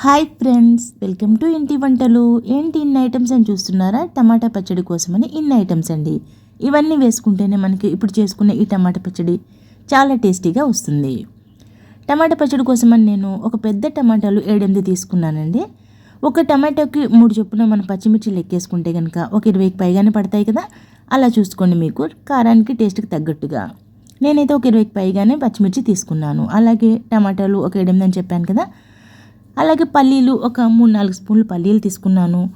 Hi friends welcome to ఇంటి వంటలు. ఏంటి ఇన్ని ఐటమ్స్ అని చూస్తున్నారా? టమాటా పచ్చడి కోసమని ఇన్ని ఐటమ్స్ అండి. ఇవన్నీ వేసుకుంటేనే మనకి ఇప్పుడు చేసుకునే ఈ టమాటా పచ్చడి చాలా టేస్టీగా వస్తుంది. టమాటా పచ్చడి కోసమని నేను ఒక పెద్ద టమాటాలు ఏడెనిమిది తీసుకున్నానండి. ఒక టమాటాకి మూడు చొప్పున మనం పచ్చిమిర్చి లెక్కేసుకుంటే కనుక ఒక ఇరవైకి పైగానే పడతాయి కదా? అలా చూసుకోండి మీకు. కారానికి టేస్ట్కి తగ్గట్టుగా. నేనైతే ఒక ఇరవైకి పైగానే పచ్చిమిర్చి తీసుకున్నాను. అలాగే టమాటాలు ఒక ఎనిమిది అని చెప్పాను కదా? అలాగే పల్లీలు ఒక మూడు నాలుగు స్పూన్లు పల్లీలు తీసుకున్నాను.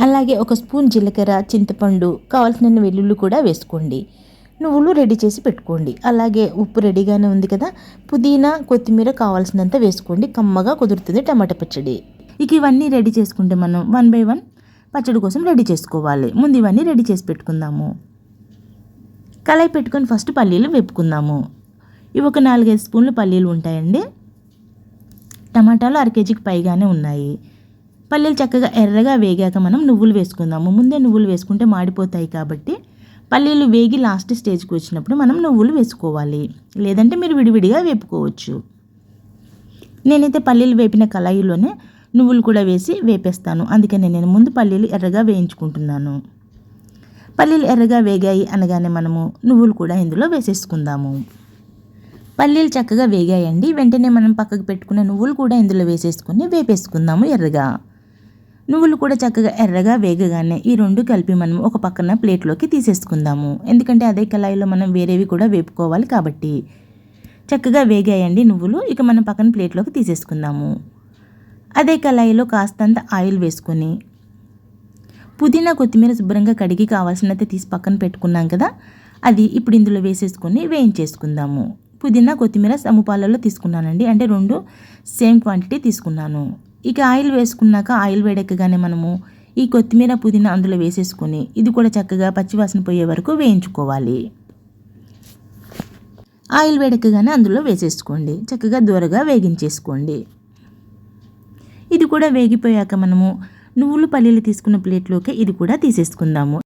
అలాగే ఒక స్పూన్ జీలకర్ర చింతపండు కావాల్సిన వెల్లుల్లి కూడా వేసుకోండి. నువ్వులు రెడీ చేసి పెట్టుకోండి. అలాగే ఉప్పు రెడీగానే ఉంది కదా? పుదీనా కొత్తిమీర కావాల్సినంత వేసుకోండి. కమ్మగా కుదురుతుంది టమాటా పచ్చడి. ఇక ఇవన్నీ రెడీ చేసుకుంటే మనం వన్ బై వన్ పచ్చడి కోసం రెడీ చేసుకోవాలి. ముందు ఇవన్నీ రెడీ చేసి పెట్టుకుందాము. కళాయి పెట్టుకొని ఫస్ట్ పల్లీలు వేపుకుందాము. ఇవి ఒక నాలుగైదు స్పూన్లు పల్లీలు ఉంటాయండి. టమాటాలు అర కేజీకి పైగానే ఉన్నాయి. పల్లీలు చక్కగా ఎర్రగా వేగాక మనం నువ్వులు వేసుకుందాము. ముందే నువ్వులు వేసుకుంటే మాడిపోతాయి కాబట్టి పల్లీలు వేగి లాస్ట్ స్టేజ్కి వచ్చినప్పుడు మనం నువ్వులు వేసుకోవాలి. లేదంటే మీరు విడివిడిగా వేపుకోవచ్చు. నేనైతే పల్లీలు వేపిన కళాయిలోనే నువ్వులు కూడా వేసి వేపేస్తాను. అందుకని నేను ముందు పల్లీలు ఎర్రగా వేయించుకుంటున్నాను. పల్లీలు ఎర్రగా వేగాయి అనగానే మనము నువ్వులు కూడా ఇందులో వేసేసుకుందాము. పల్లీలు చక్కగా వేగాయండి. వెంటనే మనం పక్కకు పెట్టుకున్న నువ్వులు కూడా ఇందులో వేసేసుకుని వేపేసుకుందాము ఎర్రగా. నువ్వులు కూడా చక్కగా ఎర్రగా వేగగానే ఈ రెండు కలిపి మనం ఒక పక్కన ప్లేట్లోకి తీసేసుకుందాము. ఎందుకంటే అదే కళాయిలో మనం వేరేవి కూడా వేపుకోవాలి కాబట్టి. చక్కగా వేగాయండి నువ్వులు. ఇక మనం పక్కన ప్లేట్లోకి తీసేసుకుందాము. అదే కళాయిలో కాస్తంత ఆయిల్ వేసుకొని పుదీనా కొత్తిమీర శుభ్రంగా కడిగి కావాల్సినంత తీసి పక్కన పెట్టుకున్నాం కదా అది ఇప్పుడు ఇందులో వేసేసుకొని వేయించేసుకుందాము. పుదీనా కొత్తిమీర సముపాలలో తీసుకున్నానండి. అంటే రెండు సేమ్ క్వాంటిటీ తీసుకున్నాను. ఇక ఆయిల్ వేసుకున్నాక ఆయిల్ వేడెక్కగానే మనము ఈ కొత్తిమీర పుదీనా అందులో వేసేసుకొని ఇది కూడా చక్కగా పచ్చివాసన పోయే వరకు వేయించుకోవాలి. ఆయిల్ వేడెక్కగానే అందులో వేసేసుకోండి. చక్కగా దూరగా వేగించేసుకోండి. ఇది కూడా వేగిపోయాక మనము నువ్వులు పల్లీలు తీసుకున్న ప్లేట్లోకి ఇది కూడా తీసేసుకుందాము.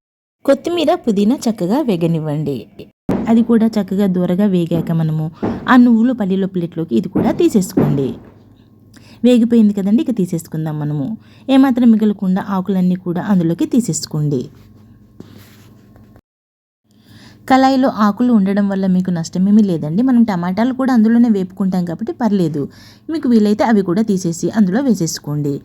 కొత్తిమీర పుదీనా చక్కగా వేగనివ్వండి. అది కూడా చక్కగా దూరగా వేగాక మనము ఆ నువ్వులు పల్లీల ప్లేట్లోకి ఇది కూడా తీసేసుకోండి. వేగిపోయింది కదండి ఇక తీసేసుకుందాం మనము. ఏమాత్రం మిగలకుండా ఆకులన్నీ కూడా అందులోకి తీసేసుకోండి. కళాయిలో ఆకులు ఉండడం వల్ల మీకు నష్టమేమీ లేదండి. మనం టమాటాలు కూడా అందులోనే వేపుకుంటాం కాబట్టి పర్లేదు. మీకు వీలైతే అవి కూడా తీసేసి అందులో వేసేసుకోండి.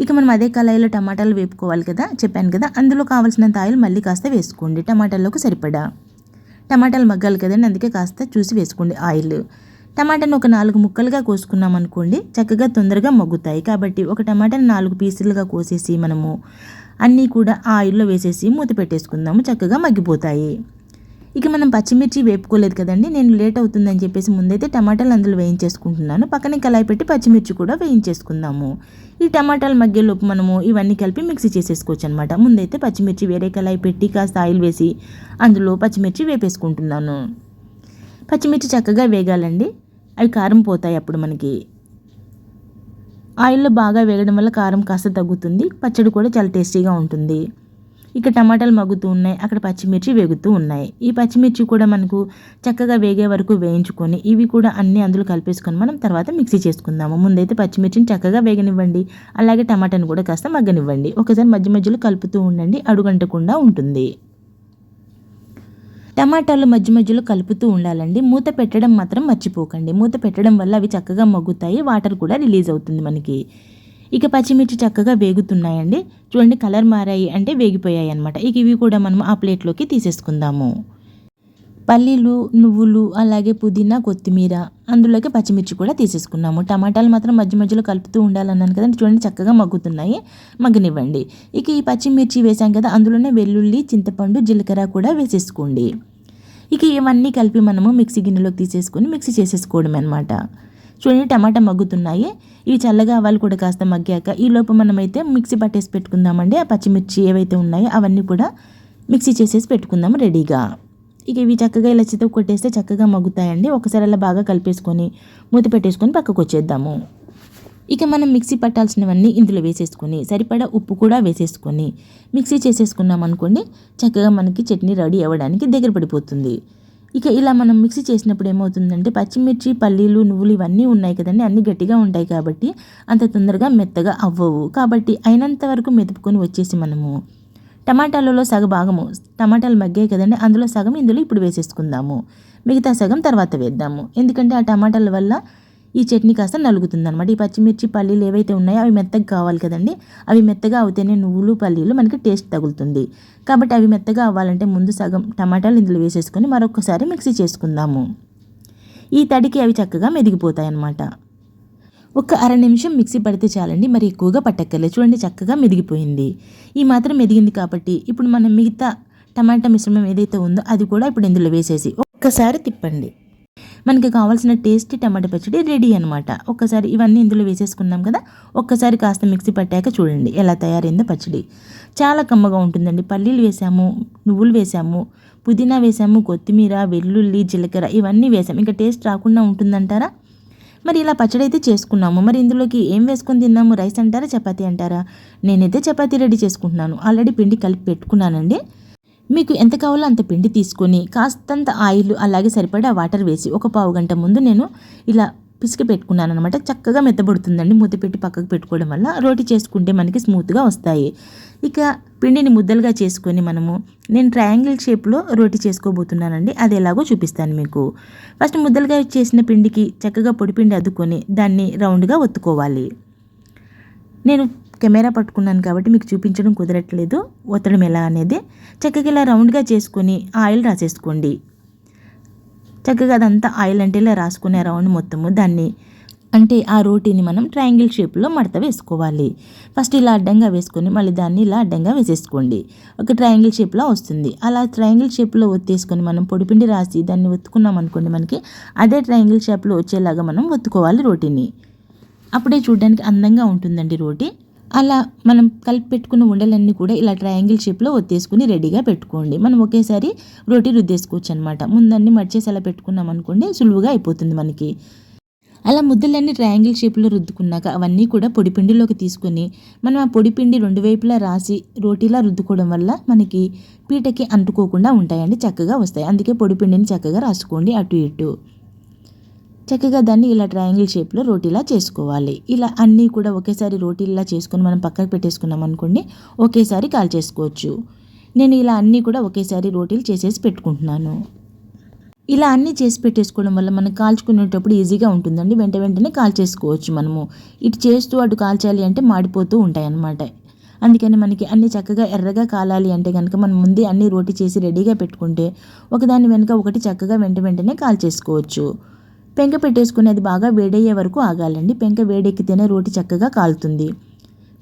ఇక మనం అదే కళాయిలో టమాటాలు వేపుకోవాలి కదా చెప్పాను కదా అందులో కావాల్సినంత ఆయిల్ మళ్ళీ కాస్త వేసుకోండి. టమాటాల్లోకి సరిపడా. టమాటాలు మగ్గాలి కదండి అందుకే కాస్త చూసి వేసుకోండి ఆయిల్. టమాటాను ఒక నాలుగు ముక్కలుగా కోసుకున్నాం అనుకోండి చక్కగా తొందరగా మగ్గుతాయి. కాబట్టి ఒక టమాటాను నాలుగు పీసులుగా కోసేసి మనము అన్నీ కూడా ఆయిల్లో వేసేసి మూత పెట్టేసుకుందాము చక్కగా మగ్గిపోతాయి. ఇక మనం పచ్చిమిర్చి వేపుకోలేదు కదండి. నేను లేట్ అవుతుందని చెప్పేసి ముందైతే టమాటాలు అందులో వేయించేసుకుంటున్నాను. పక్కనే కళాయి పెట్టి పచ్చిమిర్చి కూడా వేయించేసుకుందాము. ఈ టమాటాల మధ్యలోపు మనము ఇవన్నీ కలిపి మిక్సీ చేసేసుకోవచ్చు అనమాట ముందైతే పచ్చిమిర్చి వేరే కళాయి పెట్టి కాస్త ఆయిల్ వేసి అందులో పచ్చిమిర్చి వేపేసుకుంటున్నాను. పచ్చిమిర్చి చక్కగా వేగాలండి. అవి కారం పోతాయి అప్పుడు మనకి. ఆయిల్లో బాగా వేగడం వల్ల కారం కాస్త తగ్గుతుంది. పచ్చడి కూడా చాలా టేస్టీగా ఉంటుంది. ఇక్కడ టమాటాలు మగ్గుతూ ఉన్నాయి. అక్కడ పచ్చిమిర్చి వేగుతూ ఉన్నాయి. ఈ పచ్చిమిర్చి కూడా మనకు చక్కగా వేగే వరకు వేయించుకొని ఇవి కూడా అన్నీ అందులో కలిపేసుకొని మనం తర్వాత మిక్సీ చేసుకుందాము. ముందైతే పచ్చిమిర్చిని చక్కగా వేగనివ్వండి. అలాగే టమాటాని కూడా కాస్త మగ్గనివ్వండి. ఒకసారి మధ్య మధ్యలో కలుపుతూ ఉండండి. అడుగంటకుండా ఉంటుంది. టమాటాలు మధ్య మధ్యలో కలుపుతూ ఉండాలండి. మూత పెట్టడం మాత్రం మర్చిపోకండి. మూత పెట్టడం వల్ల అవి చక్కగా మగ్గుతాయి. వాటర్ కూడా రిలీజ్ అవుతుంది మనకి. ఇక పచ్చిమిర్చి చక్కగా వేగుతున్నాయండి. చూడండి కలర్ మారాయి అంటే వేగిపోయాయి అనమాట ఇక ఇవి కూడా మనం ఆ ప్లేట్లోకి తీసేసుకుందాము. పల్లీలు నువ్వులు అలాగే పుదీనా కొత్తిమీర అందులోకి పచ్చిమిర్చి కూడా తీసేసుకున్నాము. టమాటాలు మాత్రం మధ్య మధ్యలో కలుపుతూ ఉండాలన్నాను కదండి. చూడండి చక్కగా మగ్గుతున్నాయి. మగ్గనివ్వండి. ఇక ఈ పచ్చిమిర్చి వేసాం కదా అందులోనే వెల్లుల్లి చింతపండు జీలకర్ర కూడా వేసేసుకోండి. ఇక ఇవన్నీ కలిపి మనము మిక్సీ గిన్నెలోకి తీసేసుకొని మిక్సీ చేసేసుకోవడం అనమాట చూడండి టమాటా మగ్గుతున్నాయి. ఇవి చల్లగా అవ్వాలి కూడా కాస్త మగ్గాక ఈ లోపు మనమైతే మిక్సీ పట్టేసి పెట్టుకుందామండి. ఆ పచ్చిమిర్చి ఏవైతే ఉన్నాయో అవన్నీ కూడా మిక్సీ చేసేసి పెట్టుకుందాము రెడీగా. ఇక ఇవి చక్కగా ఇలా చితకు కొట్టేస్తే చక్కగా మగ్గుతాయండి. ఒకసారి అలా బాగా కలిపేసుకొని మూత పెట్టేసుకొని పక్కకు వచ్చేద్దాము. ఇక మనం మిక్సీ పట్టాల్సినవన్నీ ఇందులో వేసేసుకొని సరిపడా ఉప్పు కూడా వేసేసుకొని మిక్సీ చేసేసుకున్నాం అనుకోండి చక్కగా మనకి చట్నీ రెడీ అవ్వడానికి దగ్గర పడిపోతుంది. ఇక ఇలా మనం మిక్సీ చేసినప్పుడు ఏమవుతుందంటే పచ్చిమిర్చి పల్లీలు నువ్వులు ఇవన్నీ ఉన్నాయి కదండి. అన్నీ గట్టిగా ఉంటాయి కాబట్టి అంత తొందరగా మెత్తగా అవ్వవు. కాబట్టి అయినంత వరకు మెదుపుకొని వచ్చేసి మనము టమాటాలలో సగ భాగము టమాటాలు మగ్గాయి కదండి. అందులో సగం ఇందులో ఇప్పుడు వేసేసుకుందాము. మిగతా సగం తర్వాత వేద్దాము. ఎందుకంటే ఆ టమాటాల వల్ల ఈ చట్నీ కాస్త నలుగుతుంది అనమాట ఈ పచ్చిమిర్చి పల్లీలు ఏవైతే ఉన్నాయో అవి మెత్తగా కావాలి కదండి. అవి మెత్తగా అవుతేనే నువ్వులు పల్లీలు మనకి టేస్ట్ తగులుతుంది. కాబట్టి అవి మెత్తగా అవ్వాలంటే ముందు సగం టమాటాలు ఇందులో వేసేసుకొని మరొకసారి మిక్సీ చేసుకుందాము. ఈ తడికి అవి చక్కగా మెదిగిపోతాయి అన్నమాట ఒక అర నిమిషం మిక్సీ పడితే చాలండి. మరి ఎక్కువగా పట్టక్కర్లేదు. చూడండి చక్కగా మెదిగిపోయింది. ఈ మాత్రం మెదిగింది కాబట్టి ఇప్పుడు మనం మిగతా టమాటా మిశ్రమం ఏదైతే ఉందో అది కూడా ఇప్పుడు ఇందులో వేసేసి ఒక్కసారి తిప్పండి. మనకి కావాల్సిన టేస్టీ టమాటా పచ్చడి రెడీ అనమాట ఒక్కసారి ఇవన్నీ ఇందులో వేసేసుకున్నాం కదా. ఒక్కసారి కాస్త మిక్సీ పట్టాక చూడండి ఎలా తయారైందో పచ్చడి. చాలా కమ్మగా ఉంటుందండి. పల్లీలు వేసాము నువ్వులు వేసాము పుదీనా వేసాము కొత్తిమీర వెల్లుల్లి జీలకర్ర ఇవన్నీ వేసాము. ఇంకా టేస్ట్ రాకుండా ఉంటుందంటారా? మరి ఇలా పచ్చడి అయితే చేసుకున్నాము. మరి ఇందులోకి ఏం వేసుకొని తిన్నాము? రైస్ అంటారా? చపాతీ అంటారా? నేనైతే చపాతీ రెడీ చేసుకుంటున్నాను. ఆల్రెడీ పిండి కలిపి పెట్టుకున్నానండి. మీకు ఎంత కావాలో అంత పిండి తీసుకొని కాస్తంత ఆయిల్ అలాగే సరిపడా వాటర్ వేసి ఒక పావు గంట ముందు నేను ఇలా పిసికి పెట్టుకున్నాను అనమాట చక్కగా మెత్తబడుతుందండి. మూత పెట్టి పక్కకు పెట్టుకోవడం వల్ల రోటి చేసుకుంటే మనకి స్మూత్గా వస్తాయి. ఇక పిండిని ముద్దలుగా చేసుకొని మనము నేను ట్రయాంగిల్ షేప్లో రోటి చేసుకోబోతున్నానండి. అది ఎలాగో చూపిస్తాను మీకు. ఫస్ట్ ముద్దలుగా చేసిన పిండికి చక్కగా పొడిపిండి అద్దుకొని దాన్ని రౌండ్గా ఒత్తుకోవాలి. నేను కెమెరా పట్టుకున్నాను కాబట్టి మీకు చూపించడం కుదరట్లేదు. ఒత్తడం ఎలా అనేది చక్కగా ఇలా రౌండ్గా చేసుకొని ఆయిల్ రాసేసుకోండి. చక్కగా అదంతా ఆయిల్ అంటే ఇలా రాసుకునే రౌండ్ మొత్తము. దాన్ని అంటే ఆ రోటీని మనం ట్రయాంగిల్ షేప్లో మడత వేసుకోవాలి. ఫస్ట్ ఇలా అడ్డంగా వేసుకొని మళ్ళీ దాన్ని ఇలా అడ్డంగా వేసేసుకోండి. ఒక ట్రయాంగిల్ షేప్లో వస్తుంది. అలా ట్రయాంగిల్ షేప్లో ఒత్తేసుకొని మనం పొడిపిండి రాసి దాన్ని ఒత్తుకున్నాం అనుకోండి మనకి అదే ట్రయాంగిల్ షేప్లో వచ్చేలాగా మనం ఒత్తుకోవాలి రోటీని. అప్పుడే చూడడానికి అందంగా ఉంటుందండి రోటీ. అలా మనం కలిపి పెట్టుకున్న ఉండలన్నీ కూడా ఇలా ట్రయాంగిల్ షేప్లో ఒత్తేసుకుని రెడీగా పెట్టుకోండి. మనం ఒకేసారి రోటీ రుద్దేసుకోవచ్చు అనమాట ముందన్నీ మర్చేసి అలా పెట్టుకున్నాం అనుకోండి సులువుగా అయిపోతుంది మనకి. అలా ముద్దలన్నీ ట్రయాంగిల్ షేప్లో రుద్దుకున్నాక అవన్నీ కూడా పొడిపిండిలోకి తీసుకొని మనం ఆ పొడిపిండి రెండు వైపులా రాసి రోటీలా రుద్దుకోవడం వల్ల మనకి పీటకి అంటుకోకుండా ఉంటాయండి చక్కగా వస్తాయి. అందుకే పొడిపిండిని చక్కగా రాసుకోండి అటు ఇటు. చక్కగా దాన్ని ఇలా ట్రయాంగిల్ షేప్లో రోటీలా చేసుకోవాలి. ఇలా అన్నీ కూడా ఒకేసారి రోటీలా చేసుకొని మనం పక్కకు పెట్టేసుకున్నాం అనుకోండి ఒకేసారి కాల్ చేసుకోవచ్చు. నేను ఇలా అన్నీ కూడా ఒకేసారి రోటీలు చేసేసి పెట్టుకుంటున్నాను. ఇలా అన్నీ చేసి పెట్టేసుకోవడం వల్ల మనం కాల్చుకునేటప్పుడు ఈజీగా ఉంటుందండి. వెంట వెంటనే కాల్ చేసుకోవచ్చు మనము. ఇటు చేస్తూ అటు కాల్చాలి అంటే మాడిపోతూ ఉంటాయి అన్నమాట అందుకని మనకి అన్ని చక్కగా ఎర్రగా కాలాలి అంటే కనుక మనం ముందే అన్ని రోటీ చేసి రెడీగా పెట్టుకుంటే ఒకదాని వెనుక ఒకటి చక్కగా వెంట వెంటనే కాల్ చేసుకోవచ్చు. పెంక పెట్టేసుకుని అది బాగా వేడయ్యే వరకు ఆగాలండి. పెంక వేడెక్కితేనే రోటి చక్కగా కాలుతుంది.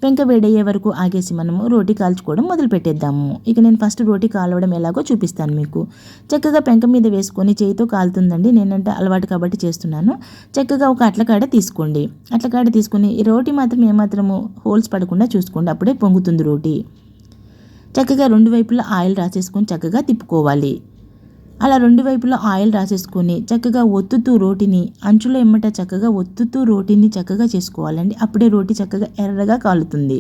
పెంక వేడయ్యే వరకు ఆగేసి మనము రోటీ కాల్చుకోవడం మొదలు పెట్టేద్దాము ఇక నేను ఫస్ట్ రోటీ కాలవడం ఎలాగో చూపిస్తాను మీకు. చక్కగా పెంక మీద వేసుకొని చేయితో కాలుతుందండి. నేనంటే అలవాటు కాబట్టి చేస్తున్నాను. చక్కగా ఒక అట్లకాడ తీసుకోండి. అట్లకాడ తీసుకుని ఈ రోటీ మాత్రం ఏమాత్రము హోల్స్ పడకుండా చూసుకోండి. అప్పుడే పొంగుతుంది రోటీ. చక్కగా రెండు వైపులా ఆయిల్ రాసేసుకొని చక్కగా తిప్పుకోవాలి. అలా రెండు వైపులా ఆయిల్ రాసేసుకొని చక్కగా ఒత్తుతూ రోటిని అంచులో ఎమ్మట చక్కగా ఒత్తుతూ రోటిని చక్కగా చేసుకోవాలండి. అప్పుడే రోటి చక్కగా ఎర్రగా కాలుతుంది.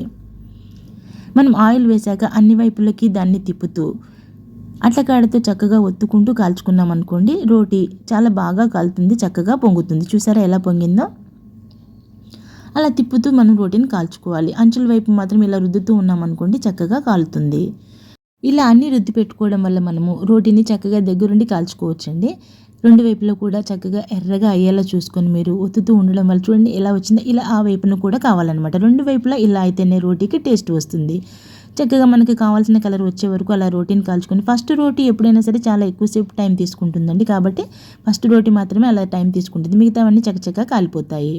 మనం ఆయిల్ వేశాక అన్ని వైపులకి దాన్ని తిప్పుతూ అట్లకాడతో చక్కగా ఒత్తుకుంటూ కాల్చుకున్నాం అనుకోండి రోటి చాలా బాగా కాలుతుంది చక్కగా పొంగుతుంది. చూసారా ఎలా పొంగిందో? అలా తిప్పుతూ మనం రోటీని కాల్చుకోవాలి. అంచుల వైపు మాత్రం ఇలా రుద్దుతూ ఉన్నాం అనుకోండి చక్కగా కాలుతుంది. ఇలా అన్నీ రుద్ది పెట్టుకోవడం వల్ల మనము రోటీని చక్కగా దగ్గరుండి కాల్చుకోవచ్చండి. రెండు వైపులో కూడా చక్కగా ఎర్రగా అయ్యేలా చూసుకొని మీరు ఒత్తుతూ ఉండడం వల్ల చూడండి ఎలా వచ్చిందో ఇలా ఆ వైపును కూడా కావాలన్నమాట. రెండు వైపులా ఇలా అయితేనే రోటీకి టేస్ట్ వస్తుంది. చక్కగా మనకి కావాల్సిన కలర్ వచ్చే వరకు అలా రోటీని కాల్చుకొని ఫస్ట్ రోటీ ఎప్పుడైనా సరే చాలా ఎక్కువసేపు టైం తీసుకుంటుందండి. కాబట్టి ఫస్ట్ రోటీ మాత్రమే అలా టైం తీసుకుంటుంది. మిగతావన్నీ చక్కచక్క కాలిపోతాయి.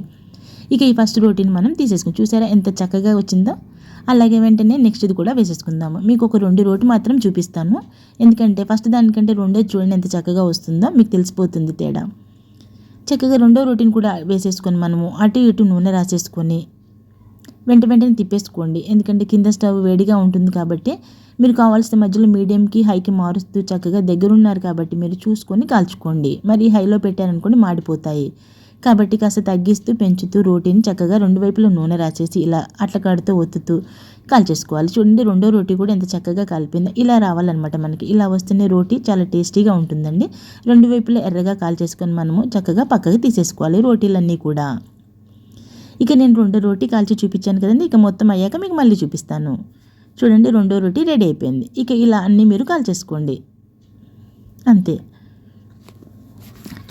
ఇక ఈ ఫస్ట్ రోటీని మనం తీసేసుకుని చూసారా ఎంత చక్కగా వచ్చిందో? అలాగే వెంటనే నెక్స్ట్ది కూడా వేసేసుకుందాము. మీకు ఒక రెండు రోటి మాత్రం చూపిస్తాను. ఎందుకంటే ఫస్ట్ దానికంటే రెండో చూడండి ఎంత చక్కగా వస్తుందో మీకు తెలిసిపోతుంది తేడా. చక్కగా రెండో రోటీని కూడా వేసేసుకొని మనము అటు ఇటు నూనె రాసేసుకొని వెంట వెంటనే తిప్పేసుకోండి. ఎందుకంటే కింద స్టవ్ వేడిగా ఉంటుంది కాబట్టి మీరు కావాల్సిన మధ్యలో మీడియంకి హైకి మారుస్తూ చక్కగా దగ్గరున్నారు కాబట్టి మీరు చూసుకొని కాల్చుకోండి. మరి హైలో పెట్టారనుకోండి మాడిపోతాయి. కాబట్టి కాస్త తగ్గిస్తూ పెంచుతూ రోటీని చక్కగా రెండు వైపులా నూనె రాసేసి ఇలా అట్ల కాడుతూ ఒత్తుతూ కాల్చేసుకోవాలి చూడండి రెండో రోటీ కూడా ఎంత చక్కగా కలిపిందో ఇలా రావాలన్నమాట మనకి. ఇలా వస్తున్న రోటీ చాలా టేస్టీగా ఉంటుందండి. రెండు వైపులా ఎర్రగా కాల్చేసుకొని మనము చక్కగా పక్కకి తీసేసుకోవాలి రోటీలన్నీ కూడా. ఇక నేను రెండో రోటీ కాల్చి చూపించాను కదండి. ఇక మొత్తం అయ్యాక మీకు మళ్ళీ చూపిస్తాను. చూడండి రెండో రోటీ రెడీ అయిపోయింది. ఇక ఇలా అన్నీ మీరు కాల్చేసుకోండి అంతే.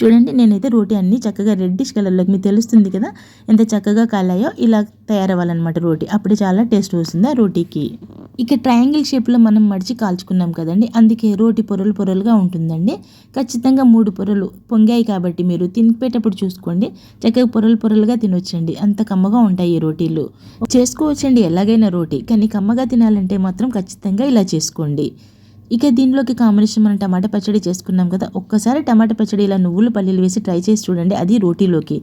చూడండి నేనైతే రోటీ అన్నీ చక్కగా రెడ్డిష్ కలర్లోకి మీకు తెలుస్తుంది కదా ఎంత చక్కగా కాలాయో ఇలా తయారవ్వాలన్నమాట రోటీ. అప్పుడు చాలా టేస్ట్ వస్తుంది ఆ రోటీకి. ఇక ట్రయాంగిల్ షేప్లో మనం మడిచి కాల్చుకున్నాం కదండి అందుకే రోటీ పొరలు పొరలుగా ఉంటుందండి. ఖచ్చితంగా మూడు పొరలు పొంగాయి కాబట్టి మీరు తినిపేటప్పుడు చూసుకోండి. చక్కగా పొరలు పొరలుగా తినొచ్చండి. అంత కమ్మగా ఉంటాయి ఈ రోటీలు. చేసుకోవచ్చండి ఎలాగైనా రోటీ కానీ కమ్మగా తినాలంటే మాత్రం ఖచ్చితంగా ఇలా చేసుకోండి. ఇక దీనిలోకి కాంబినేషన్ మనం టమాటా పచ్చడి చేసుకున్నాం కదా ఒక్కసారి టమాటా పచ్చడి ఇలా నువ్వులు పల్లీలు వేసి ట్రై చేసి చూడండి అది రోటీలోకి.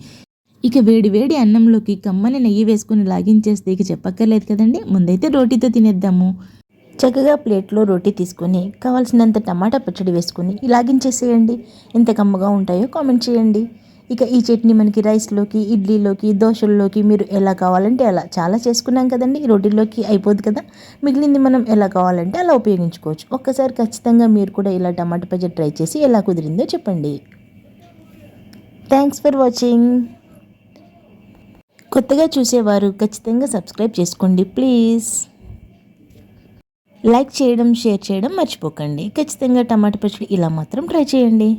ఇక వేడి వేడి అన్నంలోకి కమ్మని నెయ్యి వేసుకుని లాగించేస్తే ఇక చెప్పక్కర్లేదు కదండి ముందైతే రోటీతో తినేద్దాము. చక్కగా ప్లేట్లో రోటీ తీసుకొని కావాల్సినంత టమాటా పచ్చడి వేసుకొని లాగించేసేయండి. ఎంత కమ్మగా ఉంటాయో కామెంట్ చేయండి. ఇక ఈ చట్నీ మనకి రైస్లోకి ఇడ్లీలోకి దోశల్లోకి మీరు ఎలా కావాలంటే అలా. చాలా చేసుకున్నాం కదండి రోటీలోకి అయిపోదు కదా. మిగిలింది మనం ఎలా కావాలంటే అలా ఉపయోగించుకోవచ్చు. ఒక్కసారి ఖచ్చితంగా మీరు కూడా ఇలా టమాటా పచ్చడి ట్రై చేసి ఎలా కుదిరిందో చెప్పండి. థ్యాంక్స్ ఫర్ వాచింగ్ కొత్తగా చూసేవారు ఖచ్చితంగా సబ్స్క్రైబ్ చేసుకోండి ప్లీజ్ లైక్ చేయడం షేర్ చేయడం మర్చిపోకండి. ఖచ్చితంగా టమాటా పచ్చడి ఇలా మాత్రం ట్రై చేయండి.